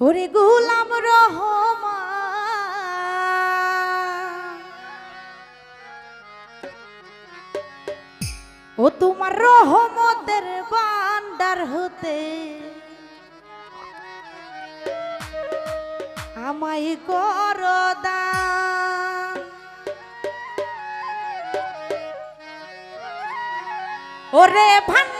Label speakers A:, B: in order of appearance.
A: ওরে গুলাম রহমা ও তোমার রহমতের বান্ডার হতে আমায় করদা ওরে ভান্ডারের